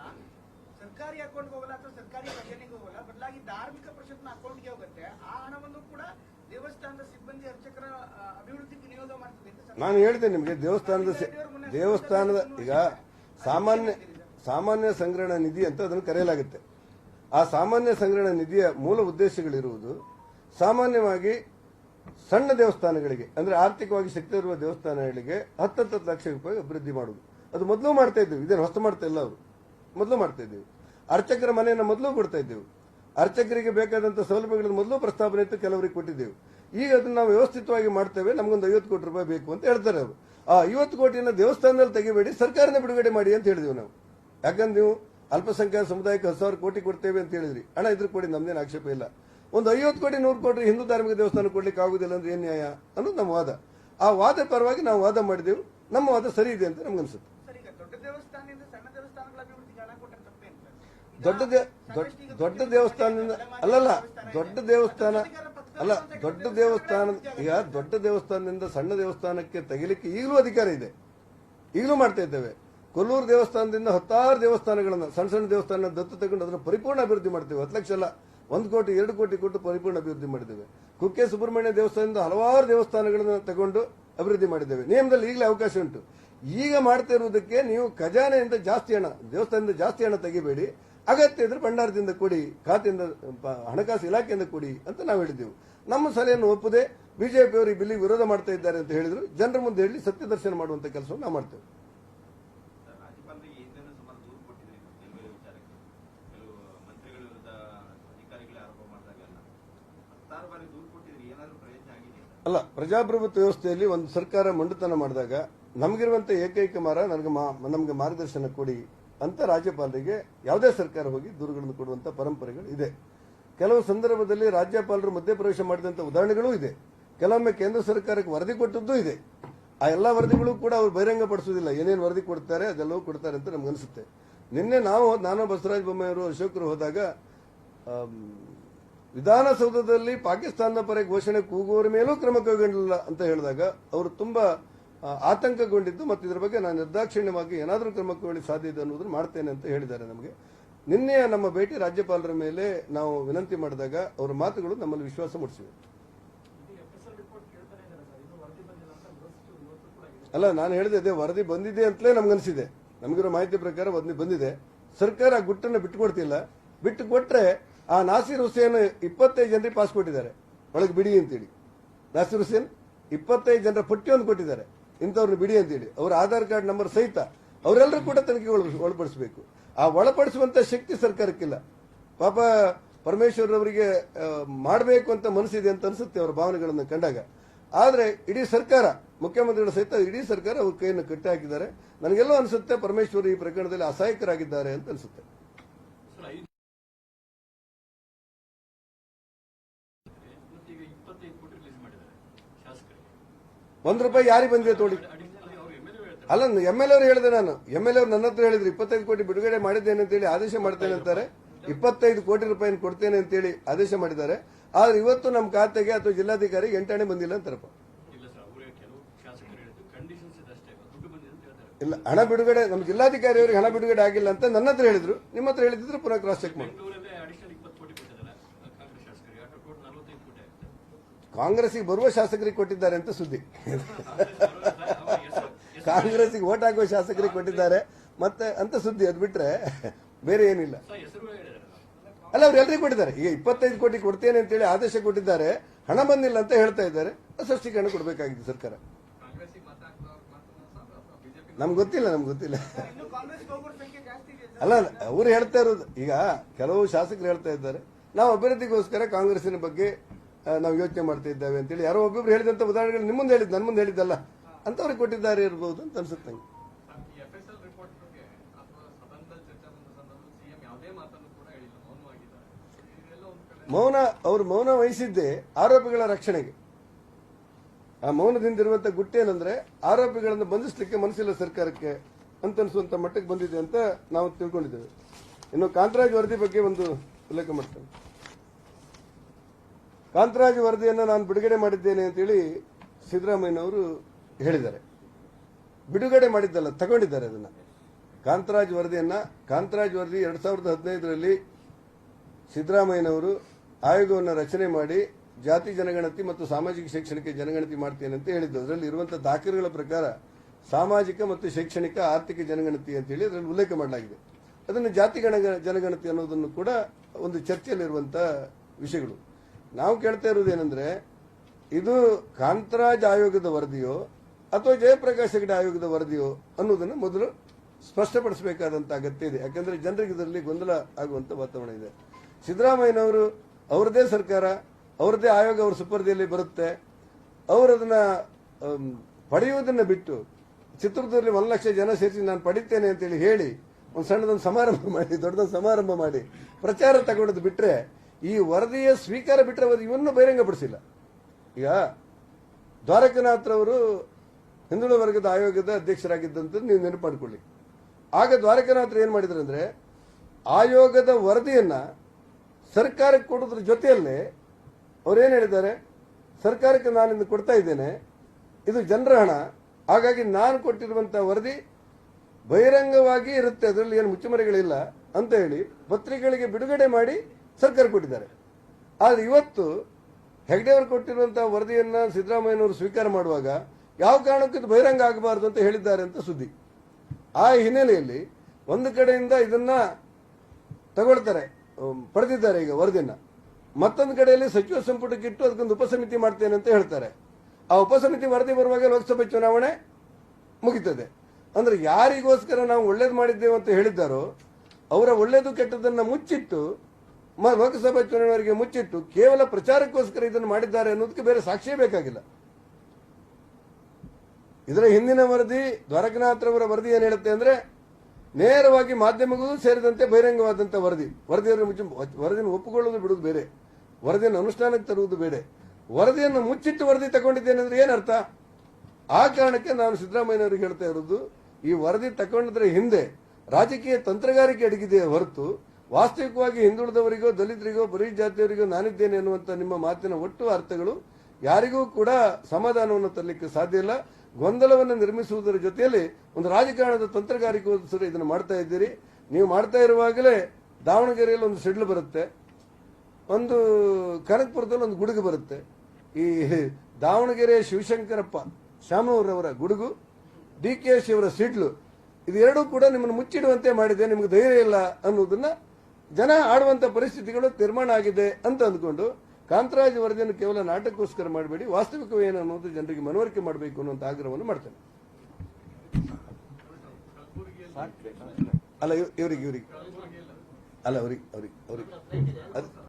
ಸರ್ಕಾರಿ ಅಕೌಂಟ್ಗೆ ಹೋಗಲ್ಲ ಅಥವಾ ಸರ್ಕಾರಿ ಖಜಾನೆಗೆ ಹೋಗಲ್ಲ ಬದಲಾಗಿ ಧಾರ್ಮಿಕ ಪರಿಷತ್ನ ಅಕೌಂಟ್ಗೆ ಹೋಗುತ್ತೆ. ಆ ಹಣವನ್ನು ಕೂಡ ದೇವಸ್ಥಾನದ ಸಿಬ್ಬಂದಿ ಅರ್ಚಕರ ಅಭಿವೃದ್ಧಿಗೆ ನಿಯೋಗ ಮಾಡ್ತದೆ ನಾನು ಹೇಳ್ತೇನೆ ನಿಮಗೆ ದೇವಸ್ಥಾನದ ದೇವಸ್ಥಾನದ ಈಗ ಸಾಮಾನ್ಯ ಸಾಮಾನ್ಯ ಸಂಗ್ರಹಣ ನಿಧಿ ಅಂತ ಅದನ್ನು ಕರೆಯಲಾಗುತ್ತೆ. ಆ ಸಾಮಾನ್ಯ ಸಂಗ್ರಹಣ ನಿಧಿಯ ಮೂಲ ಉದ್ದೇಶಗಳಿರುವುದು ಸಾಮಾನ್ಯವಾಗಿ ಸಣ್ಣ ದೇವಸ್ಥಾನಗಳಿಗೆ ಅಂದ್ರೆ ಆರ್ಥಿಕವಾಗಿ ಶಕ್ತಿ ಇರುವ ದೇವಸ್ಥಾನಗಳಿಗೆ ಹತ್ತತ್ತು ಲಕ್ಷ ರೂಪಾಯಿ ಅಭಿವೃದ್ಧಿ ಮಾಡುವುದು. ಅದು ಮೊದಲು ಮಾಡ್ತಾ ಇದ್ದೇವೆ. ಇದೇನು ಹೊಸ ಮಾಡ್ತಾ ಇಲ್ಲ ಅವರು. ಮೊದಲು ಮಾಡ್ತಾ ಇದ್ದೇವೆ. ಅರ್ಚಕರ ಮನೆಯನ್ನು ಮೊದಲು ಕೊಡ್ತಾ ಇದ್ದೇವೆ. ಅರ್ಚಕರಿಗೆ ಬೇಕಾದಂತ ಸೌಲಭ್ಯಗಳನ್ನು ಮೊದಲು ಪ್ರಸ್ತಾವನೆ ಇತ್ತು ಕೆಲವರಿಗೆ ಕೊಟ್ಟಿದ್ದೇವೆ. ಈಗ ಅದನ್ನು ನಾವು ವ್ಯವಸ್ಥಿತವಾಗಿ ಮಾಡ್ತೇವೆ. ನಮಗೊಂದು ಐವತ್ತು ಕೋಟಿ ರೂಪಾಯಿ ಬೇಕು ಅಂತ ಹೇಳ್ತಾರೆ ಅವರು. ಆ ಐವತ್ತು ಕೋಟಿಯನ್ನು ದೇವಸ್ಥಾನದಲ್ಲಿ ತೆಗಿಬೇಡಿ, ಸರ್ಕಾರನೇ ಬಿಡುಗಡೆ ಮಾಡಿ ಅಂತ ಹೇಳಿದ್ವಿ ನಾವು. ಯಾಕಂದ್ರೆ ನೀವು ಅಲ್ಪಸಂಖ್ಯಾತ ಸಮುದಾಯಕ್ಕೆ ಹತ್ತು ಸಾವಿರ ಕೋಟಿ ಕೊಡ್ತೇವೆ ಅಂತ ಹೇಳಿದ್ರಿ. ಹಣ ಇದ್ರ ಕೊಡಿ, ನಮ್ದೇನು ಆಕ್ಷೇಪ ಇಲ್ಲ. ಒಂದು ಐವತ್ತು ಕೋಟಿ, ನೂರು ಕೋಟಿ ಹಿಂದೂ ಧಾರ್ಮಿಕ ದೇವಸ್ಥಾನ ಕೊಡ್ಲಿಕ್ಕೆ ಆಗುದಿಲ್ಲ ಅಂದ್ರೆ ಏನ್ ನ್ಯಾಯ ಅನ್ನೋದು ನಮ್ಮ ವಾದ. ಆ ವಾದ ಪರವಾಗಿ ನಾವು ವಾದ ಮಾಡಿದೆವು. ನಮ್ಮ ವಾದ ಸರಿ ಇದೆ ಅಂತ ನಮ್ಗನ್ಸುತ್ತೆ ದೇವಸ್ಥಾನದಿಂದ ಸಣ್ಣ ದೇವಸ್ಥಾನಗಳ ಅಭಿವೃದ್ಧಿಗೆ ಹಣ ಕೊಟ್ಟರೆ ತಪ್ಪೇನು ದೊಡ್ಡ ದೊಡ್ಡ ದೇವಸ್ಥಾನದಿಂದ ದೇವಸ್ಥಾನ ಅಲ್ಲಲ್ಲ ದೊಡ್ಡ ದೇವಸ್ಥಾನ ಅಲ್ಲ ದೊಡ್ಡ ದೇವಸ್ಥಾನ ಈಗ ದೊಡ್ಡ ದೇವಸ್ಥಾನದಿಂದ ಸಣ್ಣ ದೇವಸ್ಥಾನಕ್ಕೆ ತೆಗಿಲಿಕ್ಕೆ ಈಗಲೂ ಅಧಿಕಾರ ಇದೆ. ಈಗಲೂ ಮಾಡ್ತಾ ಇದ್ದೇವೆ. ಕೊಲ್ಲೂರು ದೇವಸ್ಥಾನದಿಂದ ಹತ್ತಾರು ದೇವಸ್ಥಾನಗಳನ್ನು ಸಣ್ಣ ಸಣ್ಣ ದೇವಸ್ಥಾನ ದತ್ತು ತಗೊಂಡು ಅದನ್ನು ಪರಿಪೂರ್ಣ ಅಭಿವೃದ್ಧಿ ಮಾಡ್ತೇವೆ. ಹತ್ತು ಲಕ್ಷ ಅಲ್ಲ ಒಂದು ಕೋಟಿ ಎರಡು ಕೋಟಿ ಕೊಟ್ಟು ಪರಿಪೂರ್ಣ ಅಭಿವೃದ್ಧಿ ಮಾಡಿದ್ದೇವೆ. ಕುಕ್ಕೆ ಸುಬ್ರಹ್ಮಣ್ಯ ದೇವಸ್ಥಾನದಿಂದ ಹಲವಾರು ದೇವಸ್ಥಾನಗಳನ್ನು ತಗೊಂಡು ಅಭಿವೃದ್ಧಿ ಮಾಡಿದ್ದೇವೆ. ನಿಯಮದಲ್ಲಿ ಈಗಲೇ ಅವಕಾಶ ಉಂಟು. ಈಗ ಮಾಡ್ತಾ ಇರುವುದಕ್ಕೆ ನೀವು ಖಜಾನೆಯಿಂದ ಜಾಸ್ತಿ ಹಣ ದೇವಸ್ಥಾನದಿಂದ ಜಾಸ್ತಿ ಹಣ ತೆಗಿಬೇಡಿ ಅಗತ್ಯ ಇದ್ರೆ ಭಂಡಾರದಿಂದ ಕೊಡಿ ಖಾತೆಯಿಂದ ಹಣಕಾಸು ಇಲಾಖೆಯಿಂದ ಕೊಡಿ ಅಂತ ನಾವು ಹೇಳಿದ್ದೆವು. ನಮ್ಮ ಸಲಹೆಯನ್ನು ಒಪ್ಪದೆ ಬಿಜೆಪಿಯವರು ಈ ಬಿಲ್ಲಿಗೆ ವಿರೋಧ ಮಾಡ್ತಾ ಇದ್ದಾರೆ ಅಂತ ಹೇಳಿದ್ರು. ಜನರ ಮುಂದೆ ಹೇಳಿ ಸತ್ಯ ದರ್ಶನ ಮಾಡುವಂತ ಕೆಲಸವನ್ನು ನಾವು ಮಾಡ್ತೇವೆ. ಅಲ್ಲ ಪ್ರಜಾಪ್ರಭುತ್ವ ವ್ಯವಸ್ಥೆಯಲ್ಲಿ ಒಂದು ಸರ್ಕಾರ ಮಂಡತನ ಮಾಡಿದಾಗ ನಮಗಿರುವಂತ ಏಕೈಕ ಮಾರ ನನಗೆ ಮಾ- ನಮಗೆ ಮಾರ್ಗದರ್ಶನ ಕೊಡಿ ಅಂತ ರಾಜ್ಯಪಾಲರಿಗೆ ಯಾವುದೇ ಸರ್ಕಾರ ಹೋಗಿ ದೂರುಗಳನ್ನು ಕೊಡುವಂತ ಪರಂಪರೆಗಳು ಇದೆ. ಕೆಲವು ಸಂದರ್ಭದಲ್ಲಿ ರಾಜ್ಯಪಾಲರು ಮಧ್ಯಪ್ರವೇಶ ಮಾಡಿದಂಥ ಉದಾಹರಣೆಗಳೂ ಇದೆ. ಕೆಲವೊಮ್ಮೆ ಕೇಂದ್ರ ಸರ್ಕಾರಕ್ಕೆ ವರದಿ ಕೊಟ್ಟದ್ದು ಇದೆ. ಆ ಎಲ್ಲ ವರದಿಗಳು ಕೂಡ ಅವರು ಬಹಿರಂಗ ಪಡಿಸುವುದಿಲ್ಲ. ಏನೇನು ವರದಿ ಕೊಡ್ತಾರೆ, ಅದೆಲ್ಲವೂ ಕೊಡ್ತಾರೆ ಅಂತ ನಮ್ಗೆ ಅನಿಸುತ್ತೆ. ನಿನ್ನೆ ನಾವು, ನಾನು ಬಸವರಾಜ ಬೊಮ್ಮಾಯಿಯವರು, ಅಶೋಕರು ಹೋದಾಗ ವಿಧಾನಸೌಧದಲ್ಲಿ ಪಾಕಿಸ್ತಾನದ ಪರ ಘೋಷಣೆ ಕೂಗುವವರ ಮೇಲೂ ಕ್ರಮ ಕೈಗೊಂಡಿಲ್ಲ ಅಂತ ಹೇಳಿದಾಗ, ಅವರು ತುಂಬಾ ಆತಂಕಗೊಂಡಿದ್ದು ಮತ್ತು ಇದರ ಬಗ್ಗೆ ನಾನು ನಿರ್ದಾಕ್ಷಿಣ್ಯವಾಗಿ ಏನಾದರೂ ಕ್ರಮ ಕೈಗೊಳ್ಳಿ ಸಾಧ್ಯ ಇದೆ ಅನ್ನೋದನ್ನು ಮಾಡ್ತೇನೆ ಅಂತ ಹೇಳಿದ್ದಾರೆ ನಮಗೆ. ನಿನ್ನೆಯ ನಮ್ಮ ಭೇಟಿ ರಾಜ್ಯಪಾಲರ ಮೇಲೆ ನಾವು ವಿನಂತಿ ಮಾಡಿದಾಗ ಅವರ ಮಾತುಗಳು ನಮ್ಮಲ್ಲಿ ವಿಶ್ವಾಸ ಮೂಡಿಸಿವೆ. ಅಲ್ಲ, ನಾನು ಹೇಳಿದೆ ಅದೇ ವರದಿ ಬಂದಿದೆ ಅಂತಲೇ ನಮ್ಗನ್ಸಿದೆ. ನಮಗಿರೋ ಮಾಹಿತಿ ಪ್ರಕಾರ ವರದಿ ಬಂದಿದೆ. ಸರ್ಕಾರ ಆ ಗುಟ್ಟನ್ನು ಬಿಟ್ಟುಕೊಡ್ತಿಲ್ಲ. ಬಿಟ್ಟು ಕೊಟ್ಟರೆ ಆ ನಾಸಿರ್ ಹುಸೇನ್ ಇಪ್ಪತ್ತೈದು ಜನರಿಗೆ ಪಾಸ್ ಕೊಟ್ಟಿದ್ದಾರೆ. ಒಳಗೆ ಬಿಡಿ ಅಂತೇಳಿ. ನಾಸಿರ್ ಹುಸೇನ್ ಇಪ್ಪತ್ತೈದು ಜನರ ಪಟ್ಟಿಯೊಂದು ಕೊಟ್ಟಿದ್ದಾರೆ. ಇಂಥವ್ರನ್ನ ಬಿಡಿ ಅಂತೇಳಿ. ಅವ್ರ ಆಧಾರ್ ಕಾರ್ಡ್ ನಂಬರ್ ಸಹಿತ ಅವರೆಲ್ಲರೂ ಕೂಡ ತನಿಖೆ ಒಳ- ಒಳಪಡಿಸಬೇಕು. ಆ ಒಳಪಡಿಸುವಂತ ಶಕ್ತಿ ಸರ್ಕಾರಕ್ಕಿಲ್ಲ. ಪಾಪ ಪರಮೇಶ್ವರ್ ಅವರಿಗೆ ಮಾಡಬೇಕು ಅಂತ ಮನಸ್ಸಿದೆ ಅಂತ ಅನ್ಸುತ್ತೆ ಅವರ ಭಾವನೆಗಳನ್ನು ಕಂಡಾಗ. ಆದರೆ ಇಡೀ ಸರ್ಕಾರ, ಮುಖ್ಯಮಂತ್ರಿಗಳ ಸಹಿತ ಇಡೀ ಸರ್ಕಾರ ಅವ್ರ ಕೈಯನ್ನು ಕಟ್ಟಿ ಹಾಕಿದ್ದಾರೆ. ನನಗೆಲ್ಲೋ ಅನ್ಸುತ್ತೆ ಪರಮೇಶ್ವರ್ ಈ ಪ್ರಕರಣದಲ್ಲಿ ಅಸಹಾಯಕರಾಗಿದ್ದಾರೆ ಅಂತ ಅನ್ಸುತ್ತೆ ಸರ್ ಐದು ಮತ್ತೀಗ ಇಪ್ಪತ್ತೈದು ಕೋಟಿ ರಿಲೀಸ್ ಮಾಡಿದ್ದಾರೆ ಶಾಸಕರಿಗೆ ಒಂದ್ ರೂಪಾಯಿ ಯಾರಿಗೆ ಬಂದಿದೆ ತೋಡಿ? ಅಲ್ಲ ಎಂ ಎಲ್ ಅವರು ಹೇಳಿದೆ ನಾನು. ಎಂ ಎಲ್ ಅವರು ನನ್ನ ಹತ್ರ ಹೇಳಿದ್ರು ಇಪ್ಪತ್ತೈದು ಕೋಟಿ ಬಿಡುಗಡೆ ಮಾಡಿದ್ದೇನೆ ಅಂತೇಳಿ ಆದೇಶ ಮಾಡ್ತೇನೆ ಅಂತಾರೆ. ಇಪ್ಪತ್ತೈದು ಕೋಟಿ ರೂಪಾಯಿ ಕೊಡ್ತೇನೆ ಅಂತೇಳಿ ಆದೇಶ ಮಾಡಿದ್ದಾರೆ. ಆದ್ರೆ ಇವತ್ತು ನಮ್ಮ ಖಾತೆಗೆ ಅಥವಾ ಜಿಲ್ಲಾಧಿಕಾರಿ ಎಂಟಾಣೆ ಬಂದಿಲ್ಲ ಅಂತಾರಪ್ಪ ಇಲ್ಲ ಹಣ ಬಿಡುಗಡೆ ನಮ್ಮ ಜಿಲ್ಲಾಧಿಕಾರಿ ಅವರಿಗೆ ಹಣ ಬಿಡುಗಡೆ ಆಗಿಲ್ಲ ಅಂತ ನನ್ನ ಹತ್ರ ಹೇಳಿದ್ರು. ನಿಮ್ಮ ಹತ್ರ ಹೇಳಿದ್ರು ಪುನಃ ಕ್ರಾಸ್ ಚೆಕ್ ಮಾಡಿ ಬೆಂಗಳೂರಲ್ಲೇ ಅಡಿಷನಲ್ ಇಪ್ಪತ್ತು ಕೋಟಿ ಕೊಟ್ಟಿದ್ದಾರೆ ಕಾಂಗ್ರೆಸ್ ಶಾಸಕರಿಗೆ ಅಷ್ಟು ಟೋಟಲ್ ನಲವತ್ತೈದು ಕೋಟಿ ಆಗುತ್ತೆ ಕಾಂಗ್ರೆಸ್ಗೆ ಬರುವ ಶಾಸಕರಿಗೆ ಕೊಟ್ಟಿದ್ದಾರೆ ಅಂತ ಸುದ್ದಿ. ಕಾಂಗ್ರೆಸ್ಗೆ ಓಟ್ ಹಾಕುವ ಶಾಸಕರಿಗೆ ಕೊಟ್ಟಿದ್ದಾರೆ ಮತ್ತೆ ಅಂತ ಸುದ್ದಿ, ಅದು ಬಿಟ್ರೆ ಬೇರೆ ಏನಿಲ್ಲ. ಅಲ್ಲ, ಅವ್ರು ಎಲ್ರಿಗೂ ಕೊಟ್ಟಿದ್ದಾರೆ. ಈಗ ಇಪ್ಪತ್ತೈದು ಕೋಟಿ ಕೊಡ್ತೇನೆ ಅಂತೇಳಿ ಆದೇಶ ಕೊಟ್ಟಿದ್ದಾರೆ. ಹಣ ಬಂದಿಲ್ಲ ಅಂತ ಹೇಳ್ತಾ ಇದ್ದಾರೆ. ಸ್ಪಷ್ಟೀಕರಣ ಕೊಡಬೇಕಾಗಿದೆ ಸರ್ಕಾರ. ನಮ್ಗೆ ಗೊತ್ತಿಲ್ಲ ನಮ್ಗೆ ಗೊತ್ತಿಲ್ಲ. ಅಲ್ಲ, ಅವ್ರು ಹೇಳ್ತಾ ಇರೋದು, ಈಗ ಕೆಲವು ಶಾಸಕರು ಹೇಳ್ತಾ ಇದ್ದಾರೆ. ನಾವು ಅಭಿವೃದ್ಧಿಗೋಸ್ಕರ ಕಾಂಗ್ರೆಸ್ಸಿನ ಬಗ್ಗೆ ನಾವು ಯೋಚನೆ ಮಾಡ್ತಾ ಇದ್ದೇವೆ ಅಂತೇಳಿ. ಯಾರೋ ಒಬ್ಬೊಬ್ರು ಹೇಳಿದಂತ ಉದಾಹರಣೆಗಳು ನಿಮ್ಮ ಮುಂದೆ ಹೇಳಿದ್ದು ನನ್ನ ಮುಂದೆ ಹೇಳಿದ್ದಲ್ಲ. ಅಂತವ್ರಿಗೆ ಕೊಟ್ಟಿದ್ದಾರೆ ಇರ್ಬೋದು ಅಂತ ಅನ್ಸುತ್ತೆ ನಂಗೆ. ಮೌನ ಅವರು ಮೌನ ವಹಿಸಿದ್ದೆ ಆರೋಪಿಗಳ ರಕ್ಷಣೆಗೆ. ಆ ಮೌನದಿಂದಿರುವಂತ ಗುಟ್ಟೇನಂದ್ರೆ ಆರೋಪಿಗಳನ್ನು ಬಂಧಿಸಲಿಕ್ಕೆ ಮನಸ್ಸಿಲ್ಲ ಸರ್ಕಾರಕ್ಕೆ ಅಂತ ಅನಿಸುವಂತ ಮಟ್ಟಕ್ಕೆ ಬಂದಿದೆ ಅಂತ ನಾವು ತಿಳ್ಕೊಂಡಿದ್ದೇವೆ. ಇನ್ನು ಕಾಂತರಾಜ್ ವರದಿ ಬಗ್ಗೆ ಒಂದು ಉಲ್ಲೇಖ ಮಾಡ್ತೇನೆ. ಕಾಂತರಾಜ್ ವರದಿಯನ್ನು ನಾನು ಬಿಡುಗಡೆ ಮಾಡಿದ್ದೇನೆ ಅಂತೇಳಿ ಸಿದ್ದರಾಮಯ್ಯನವರು ಹೇಳಿದ್ದಾರೆ. ಬಿಡುಗಡೆ ಮಾಡಿದ್ದಲ್ಲ, ತಗೊಂಡಿದ್ದಾರೆ ಅದನ್ನು. ಕಾಂತರಾಜ್ ವರದಿಯನ್ನು, ಕಾಂತರಾಜ್ ವರದಿ ಎರಡು ಸಾವಿರದ ಹದಿನೈದರಲ್ಲಿ ಸಿದ್ದರಾಮಯ್ಯನವರು ಆಯೋಗವನ್ನು ರಚನೆ ಮಾಡಿ ಜಾತಿ ಜನಗಣತಿ ಮತ್ತು ಸಾಮಾಜಿಕ ಶೈಕ್ಷಣಿಕ ಜನಗಣತಿ ಮಾಡ್ತೇನೆ ಅಂತ ಹೇಳಿದ್ದು. ಅದರಲ್ಲಿ ಇರುವಂತಹ ದಾಖಲೆಗಳ ಪ್ರಕಾರ ಸಾಮಾಜಿಕ ಮತ್ತು ಶೈಕ್ಷಣಿಕ ಆರ್ಥಿಕ ಜನಗಣತಿ ಅಂತೇಳಿ ಅದರಲ್ಲಿ ಉಲ್ಲೇಖ ಮಾಡಲಾಗಿದೆ. ಅದನ್ನು ಜಾತಿ ಗಣ, ಜನಗಣತಿ ಅನ್ನೋದನ್ನು ಕೂಡ ಒಂದು ಚರ್ಚೆಯಲ್ಲಿರುವಂತಹ ವಿಷಯಗಳು. ನಾವು ಕೇಳ್ತಾ ಏನಂದ್ರೆ ಇದು ಕಾಂತರಾಜ್ ಆಯೋಗದ ವರದಿಯೋ, ಅಥವಾ ಜಯಪ್ರಕಾಶ್ ಹೆಗಡೆ ಆಯೋಗದ ವರದಿಯೋ ಅನ್ನೋದನ್ನು ಮೊದಲು ಸ್ಪಷ್ಟಪಡಿಸಬೇಕಾದಂತ ಅಗತ್ಯ ಇದೆ. ಯಾಕಂದ್ರೆ ಜನರಿಗೆ ಇದರಲ್ಲಿ ಗೊಂದಲ ಆಗುವಂತ ವಾತಾವರಣ ಇದೆ. ಸಿದ್ದರಾಮಯ್ಯನವರು ಅವರದೇ ಸರ್ಕಾರ ಅವರದೇ ಆಯೋಗ ಅವರ ಸುಪರ್ದಿಯಲ್ಲಿ ಬರುತ್ತೆ. ಅವರದನ್ನ ಪಡೆಯುವುದನ್ನು ಬಿಟ್ಟು ಚಿತ್ರದುರ್ಗದಲ್ಲಿ ಒಂದು ಲಕ್ಷ ಜನ ಸೇರಿಸಿ ನಾನು ಪಡಿತೇನೆ ಅಂತೇಳಿ ಹೇಳಿ, ಒಂದು ಸಣ್ಣದೊಂದು ಸಮಾರಂಭ ಮಾಡಿ, ದೊಡ್ಡದೊಂದು ಸಮಾರಂಭ ಮಾಡಿ ಪ್ರಚಾರ ತಗೊಂಡದ್ದು ಬಿಟ್ರೆ ಈ ವರದಿಯ ಸ್ವೀಕಾರ ಬಿಟ್ಟರೆ ಅವರು ಇವನ್ನೂ ಬಹಿರಂಗಪಡಿಸಿಲ್ಲ. ಈಗ ದ್ವಾರಕನಾಥ್ರವರು ಹಿಂದುಳಿದ ವರ್ಗದ ಆಯೋಗದ ಅಧ್ಯಕ್ಷರಾಗಿದ್ದಂತ ನೀವು ನೆನಪು ಮಾಡಿಕೊಳ್ಳಿ ಆಗ ದ್ವಾರಕನಾಥ್ರು ಏನು ಮಾಡಿದ್ರು ಅಂದ್ರೆ ಆಯೋಗದ ವರದಿಯನ್ನ ಸರ್ಕಾರಕ್ಕೆ ಕೊಡೋದ್ರ ಜೊತೆಯಲ್ಲೇ ಏನು ಹೇಳಿದ್ದಾರೆ? ಸರ್ಕಾರಕ್ಕೆ ನಾನು ಇಂದು ಕೊಡ್ತಾ ಇದ್ದೇನೆ, ಇದು ಜನರ ಹಣ, ಹಾಗಾಗಿ ನಾನು ಕೊಟ್ಟಿರುವಂತಹ ವರದಿ ಬಹಿರಂಗವಾಗಿ ಇರುತ್ತೆ, ಅದರಲ್ಲಿ ಏನು ಮುಚ್ಚುಮರೆಗಳಿಲ್ಲ ಅಂತ ಹೇಳಿ ಪತ್ರಿಕೆಗಳಿಗೆ ಬಿಡುಗಡೆ ಮಾಡಿ ಸರ್ಕಾರ ಕೊಟ್ಟಿದ್ದಾರೆ. ಆದರೆ ಇವತ್ತು ಹೆಗ್ಡೆಯವರು ಕೊಟ್ಟಿರುವಂತಹ ವರದಿಯನ್ನ ಸಿದ್ದರಾಮಯ್ಯನವರು ಸ್ವೀಕಾರ ಮಾಡುವಾಗ ಯಾವ ಕಾರಣಕ್ಕೂ ಬಹಿರಂಗ ಆಗಬಾರದು ಅಂತ ಹೇಳಿದ್ದಾರೆ ಅಂತ ಸುದ್ದಿ. ಆ ಹಿನ್ನೆಲೆಯಲ್ಲಿ ಒಂದು ಕಡೆಯಿಂದ ಇದನ್ನ ತಗೊಳ್ತಾರೆ ಪಡೆದಿದ್ದಾರೆ ಈಗ ವರದಿಯನ್ನ. ಮತ್ತೊಂದು ಕಡೆಯಲ್ಲಿ ಸಚಿವ ಸಂಪುಟಕ್ಕೆ ಇಟ್ಟು ಅದಕ್ಕೊಂದು ಉಪಸಮಿತಿ ಮಾಡ್ತೇನೆ ಅಂತ ಹೇಳ್ತಾರೆ. ಆ ಉಪಸಮಿತಿ ವರದಿ ಬರುವಾಗ ಲೋಕಸಭೆ ಚುನಾವಣೆ ಮುಗಿತದೆ. ಅಂದ್ರೆ ಯಾರಿಗೋಸ್ಕರ ನಾವು ಒಳ್ಳೇದು ಮಾಡಿದ್ದೇವೆ ಅಂತ ಹೇಳಿದ್ದಾರೋ, ಅವರ ಒಳ್ಳೇದು ಕೆಟ್ಟದನ್ನ ಮುಚ್ಚಿಟ್ಟು ಲೋಕಸಭಾ ಚುನಾವಣೆವರೆಗೆ ಮುಚ್ಚಿಟ್ಟು ಕೇವಲ ಪ್ರಚಾರಕ್ಕೋಸ್ಕರ ಇದನ್ನು ಮಾಡಿದ್ದಾರೆ ಅನ್ನೋದಕ್ಕೆ ಬೇರೆ ಸಾಕ್ಷಿ ಬೇಕಾಗಿಲ್ಲ. ಇದರ ಹಿಂದಿನ ವರದಿ ದ್ವಾರಕನಾಥ್ರವರ ವರದಿ ಏನ್ ಹೇಳುತ್ತೆ ಅಂದ್ರೆ, ನೇರವಾಗಿ ಮಾಧ್ಯಮಗಳು ಸೇರಿದಂತೆ ಬಹಿರಂಗವಾದಂತಹ ವರದಿ. ವರದಿಯನ್ನು ಮುಚ್ಚಿ ವರದಿಯನ್ನು ಒಪ್ಪಿಕೊಳ್ಳೋದು ಬಿಡುವುದು ಬೇರೆ. ವರದಿಯನ್ನು ಅನುಷ್ಠಾನಕ್ಕೆ ತರುವುದು ಬೇರೆ. ವರದಿಯನ್ನು ಮುಚ್ಚಿಟ್ಟು ವರದಿ ತಗೊಂಡಿದ್ದೇನೆ ಅಂದ್ರೆ ಏನರ್ಥ ಆ ಕಾರಣಕ್ಕೆ ನಾನು ಸಿದ್ದರಾಮಯ್ಯನವರಿಗೆ ಹೇಳ್ತಾ ಇರೋದು, ಈ ವರದಿ ತಗೊಂಡಿದ್ರೆ ಹಿಂದೆ ರಾಜಕೀಯ ತಂತ್ರಗಾರಿಕೆ ಅಡಗಿದೆ ಹೊರತು ವಾಸ್ತವಿಕವಾಗಿ ಹಿಂದುಳಿದವರಿಗೋ, ದಲಿತರಿಗೋ, ಬರೀ ಜಾತಿಯವರಿಗೋ ನಾನಿದ್ದೇನೆ ಅನ್ನುವಂತ ನಿಮ್ಮ ಮಾತಿನ ಒಟ್ಟು ಅರ್ಥಗಳು ಯಾರಿಗೂ ಕೂಡ ಸಮಾಧಾನವನ್ನು ತರಲಿಕ್ಕೆ ಸಾಧ್ಯ ಇಲ್ಲ. ಗೊಂದಲವನ್ನು ನಿರ್ಮಿಸುವುದರ ಜೊತೆಯಲ್ಲಿ ಒಂದು ರಾಜಕಾರಣದ ತಂತ್ರಗಾರಿಕೋಸ್ಕರ ಇದನ್ನು ಮಾಡ್ತಾ ಇದ್ದೀರಿ. ನೀವು ಮಾಡ್ತಾ ಇರುವಾಗಲೇ ದಾವಣಗೆರೆಯಲ್ಲಿ ಒಂದು ಸಿಡ್ಲು ಬರುತ್ತೆ. ಒಂದು ಕನಕಪುರದಲ್ಲಿ ಒಂದು ಗುಡುಗು ಬರುತ್ತೆ. ಈ ದಾವಣಗೆರೆ ಶಿವಶಂಕರಪ್ಪ ಶ್ಯಾಮವರವರ ಗುಡುಗು, ಡಿ ಕೆ ಅವರ ಸಿಡ್ಲು ಇದೆರಡೂ ಕೂಡ ನಿಮ್ಮನ್ನು ಮುಚ್ಚಿಡುವಂತೆ ಮಾಡಿದೆ. ನಿಮಗೆ ಧೈರ್ಯ ಇಲ್ಲ ಅನ್ನೋದನ್ನ ಜನ ಆಡುವಂತ ಪರಿಸ್ಥಿತಿಗಳು ನಿರ್ಮಾಣ ಆಗಿದೆ ಅಂತ ಅಂದ್ಕೊಂಡು ಕಾಂತರಾಜ್ ವರದಿಯನ್ನು ಕೇವಲ ನಾಟಕಕ್ಕೋಸ್ಕರ ಮಾಡಬೇಡಿ ವಾಸ್ತವಿಕವೇನು ಅನ್ನೋದು ಜನರಿಗೆ ಮನವರಿಕೆ ಮಾಡಬೇಕು ಅನ್ನುವಂಥ ಆಗ್ರಹವನ್ನು ಮಾಡ್ತೇನೆ. ಅಲ್ಲ ಇವರಿಗೆ ಇವರಿಗೆ. ಅಲ್ಲ, ಅವ್ರಿಗೆ ಅವ್ರಿಗೆ ಅವ್ರಿಗೆ.